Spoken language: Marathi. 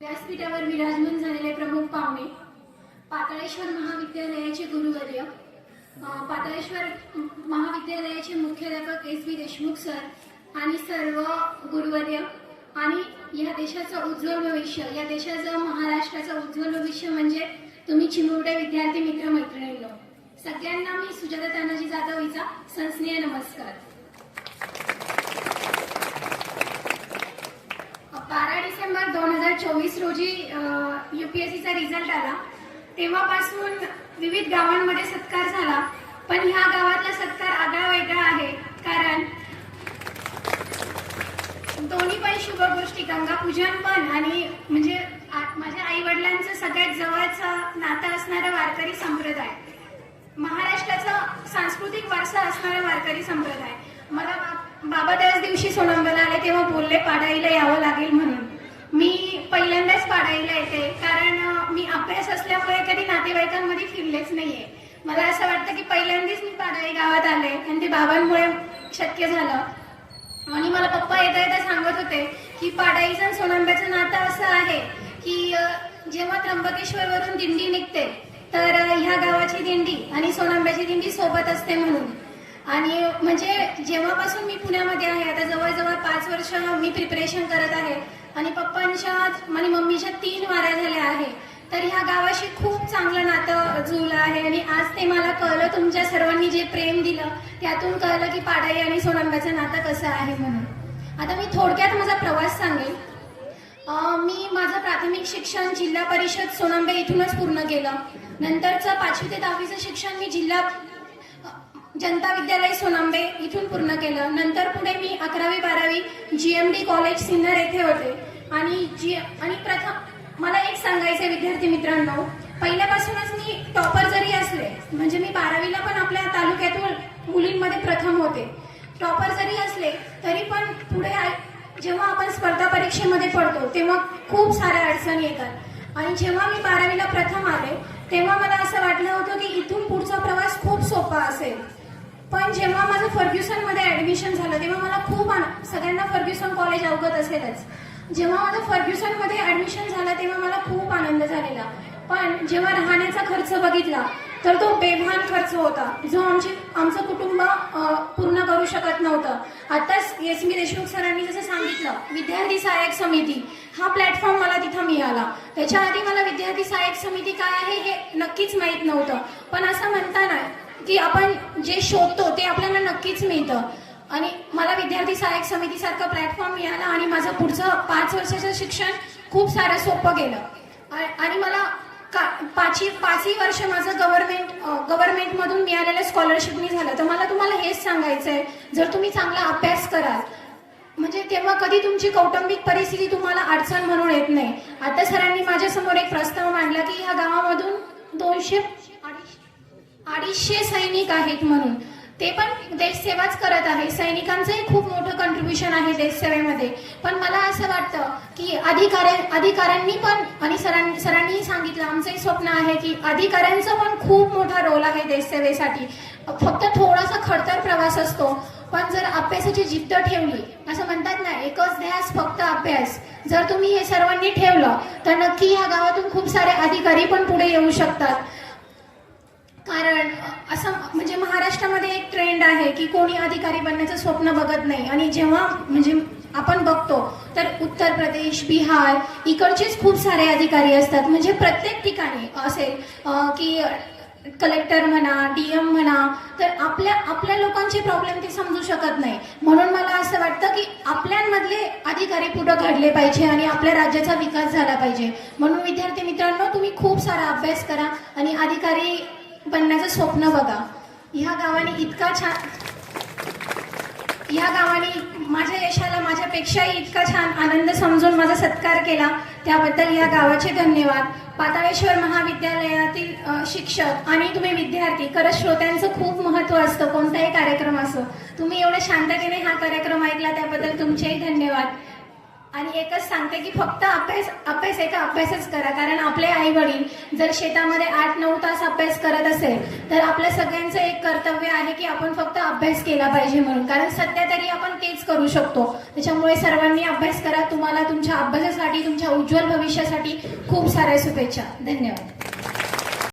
व्यासपीठावर विराजमान झालेले प्रमुख पाहुणे पाताळेश्वर महाविद्यालयाचे गुरुवर्य. पाताळेश्वर महाविद्यालयाचे मुख्याध्यापक एस बी देशमुख सर आणि सर्व गुरुवर्य. आणि या देशाचं उज्ज्वल भविष्य या देशाचं महाराष्ट्राचं उज्ज्वल भविष्य म्हणजे तुम्ही चिमुरडे विद्यार्थी मित्र मैत्रिणींनो सगळ्यांना मी सुजाता तानाजी जाधव हिचा संस्नेय नमस्कार बारा डिसेंबर दोन हजार चोवीस रोजी युपीएससीचा रिझल्ट आला. तेव्हापासून विविध गावांमध्ये सत्कार झाला. पण ह्या गावातला सत्कार आगळा वेगळा आहे. कारण दोन्ही पण शुभ गोष्टी गंगा पूजन पण आणि म्हणजे माझ्या आई वडिलांचं सगळ्यात जवळचं नातं असणारं वारकरी संप्रदाय. महाराष्ट्राचा सांस्कृतिक वारसा असणारा वारकरी संप्रदाय. मला बाबा त्याच दिवशी सोनंबला आले तेव्हा बोलले पाडाईला यावं लागेल म्हणून. पहिल्यांदाच पाडायला येते. कारण मी अभ्यास असल्यामुळे कधी नातेवाईकांमध्ये फिरलेच नाहीये. मला असं वाटतं की पहिल्यांदाच मी पाडाई गावात आले. आणि ते बाबांमुळे शक्य झालं. आणि मला पप्पा येता येता सांगत होते की पाडाईचं आणि सोनांब्याचं नातं असं आहे की जेव्हा त्र्यंबकेश्वर वरून दिंडी निघते तर ह्या गावाची दिंडी आणि सोनांब्याची दिंडी सोबत असते म्हणून. आणि म्हणजे जेव्हापासून मी पुण्यामध्ये आहे आता जवळजवळ पाच वर्ष मी प्रिपरेशन करत आहे आणि पप्पांच्या आणि मम्मीच्या तीन वाऱ्या झाल्या आहे. तर ह्या गावाशी खूप चांगलं नातं जुळलं आहे आणि आज ते मला कळलं तुमच्या सर्वांनी जे प्रेम दिलं त्यातून कळलं की पाडाई आणि सोनंब्याचं नातं कसं आहे म्हणून. आता मी थोडक्यात माझा प्रवास सांगेल. मी माझं प्राथमिक शिक्षण जिल्हा परिषद सोनंबे इथूनच पूर्ण केलं. नंतरचं पाचवी ते दहावीचं शिक्षण मी जिल्हा जनता विद्यालय सोनांबे इथून पूर्ण केलं. नंतर पुढे मी अकरावी बारावी जीएमडी कॉलेज सिन्नर येथे होते. आणि जी आणि प्रथम मला एक सांगायचं विद्यार्थी मित्रांनो. पहिल्यापासूनच मी टॉपर जरी असले म्हणजे मी बारावीला पण आपल्या तालुक्यातून मुलींमध्ये प्रथम होते. टॉपर जरी असले तरी पण पुढे जेव्हा आपण स्पर्धा परीक्षेमध्ये पडतो तेव्हा खूप साऱ्या अडचणी येतात. आणि जेव्हा मी बारावीला प्रथम आले तेव्हा मला असं वाटलं होतं की इथून पुढचा प्रवास खूप सोपा असेल. पण जे माझं फर्ग्युसनमध्ये ऍडमिशन झालं तेव्हा मला खूप आन- सगळ्यांना फर्ग्युसन कॉलेज अवगत असेलच. जेव्हा माझं फर्ग्युसनमध्ये ऍडमिशन झालं तेव्हा मला खूप आनंद झालेला. पण जेव्हा राहण्याचा खर्च बघितला तर तो बेभान खर्च होता जो आमची आमचं कुटुंब पूर्ण करू शकत नव्हतं. आताच एस मी देशमुख सरांनी जसं सांगितलं विद्यार्थी सहाय्यक समिती हा प्लॅटफॉर्म मला तिथं मिळाला. त्याच्या आधी मला विद्यार्थी सहाय्यक समिती काय आहे हे नक्कीच माहीत नव्हतं. पण असं म्हणताना की आपण जे शोधतो ते आपल्याला नक्कीच मिळतं. आणि मला विद्यार्थी सहाय्यक समितीसारखा प्लॅटफॉर्म मिळाला आणि माझं पुढचं पाच वर्षाचं शिक्षण खूप सारं सोपं गेलं. आणि मला का पाचही पाचही वर्ष माझं गव्हर्नमेंट गव्हर्नमेंटमधून मिळालेल्या स्कॉलरशिपनी झालं. तर मला तुम्हाला हेच सांगायचं आहे जर तुम्ही चांगला अभ्यास कराल म्हणजे तेव्हा कधी तुमची कौटुंबिक परिस्थिती तुम्हाला अडचण म्हणून येत नाही. आता सरांनी माझ्यासमोर एक प्रस्ताव मांडला की ह्या गावामधून दोनशे अडीचशे सैनिक आहेत म्हणून. ते पण देशसेवाच करत आहे सैनिकांचंही खूप मोठं कंट्रीब्युशन आहे देशसेवेमध्ये. पण मला असं वाटतं की अधिकाऱ्या अधिकाऱ्यांनी पण आणि सरांनी सरांनीही सांगितलं. आमचंही स्वप्न आहे की अधिकाऱ्यांचा पण खूप मोठा रोल आहे देशसेवेसाठी. फक्त थोडासा खडतर प्रवास असतो. पण जर अभ्यासाची जिद्द ठेवली असं म्हणतात ना एकच ध्यास फक्त अभ्यास. जर तुम्ही हे सर्वांनी ठेवलं तर नक्की या गावातून खूप सारे अधिकारी पण पुढे येऊ शकतात. कारण असं म्हणजे महाराष्ट्रामध्ये एक ट्रेंड आहे की कोणी अधिकारी बनण्याचं स्वप्न बघत नाही. आणि जेव्हा म्हणजे आपण बघतो तर उत्तर प्रदेश बिहार इकडचेच खूप सारे अधिकारी असतात. म्हणजे प्रत्येक ठिकाणी असेल की कलेक्टर म्हणा डीएम म्हणा तर आपल्या आपल्या लोकांचे प्रॉब्लेम ते समजू शकत नाही. म्हणून मला असं वाटतं की आपल्यामधले अधिकारी पुढं घडले पाहिजे आणि आपल्या राज्याचा विकास झाला पाहिजे. म्हणून विद्यार्थी मित्रांनो तुम्ही खूप सारा अभ्यास करा आणि अधिकारी बनण्याचं स्वप्न बघा. ह्या गावाने इतका छान या गावाने माझ्या यशाला माझ्यापेक्षाही इतका छान आनंद समजून माझा सत्कार केला. त्याबद्दल या गावाचे धन्यवाद. पाताळेश्वर महाविद्यालयातील शिक्षक आणि तुम्ही विद्यार्थी खरंच श्रोत्यांचं खूप महत्त्व असतं. कोणताही कार्यक्रम असो. तुम्ही एवढ्या शांततेने हा कार्यक्रम ऐकला त्याबद्दल तुमचेही धन्यवाद. आणि एकच सांगते की फक्त अभ्यास अभ्यास एका अभ्यासच करा. कारण आपले आई वडील जर शेतामध्ये आठ नऊ तास अभ्यास करत असेल तर आपल्या सगळ्यांचं एक कर्तव्य आहे की आपण फक्त अभ्यास केला पाहिजे म्हणून. कारण सध्या तरी आपण तेच करू शकतो. त्याच्यामुळे सर्वांनी अभ्यास करा. तुम्हाला तुमच्या अभ्यासासाठी तुमच्या उज्ज्वल भविष्यासाठी खूप साऱ्या शुभेच्छा. धन्यवाद.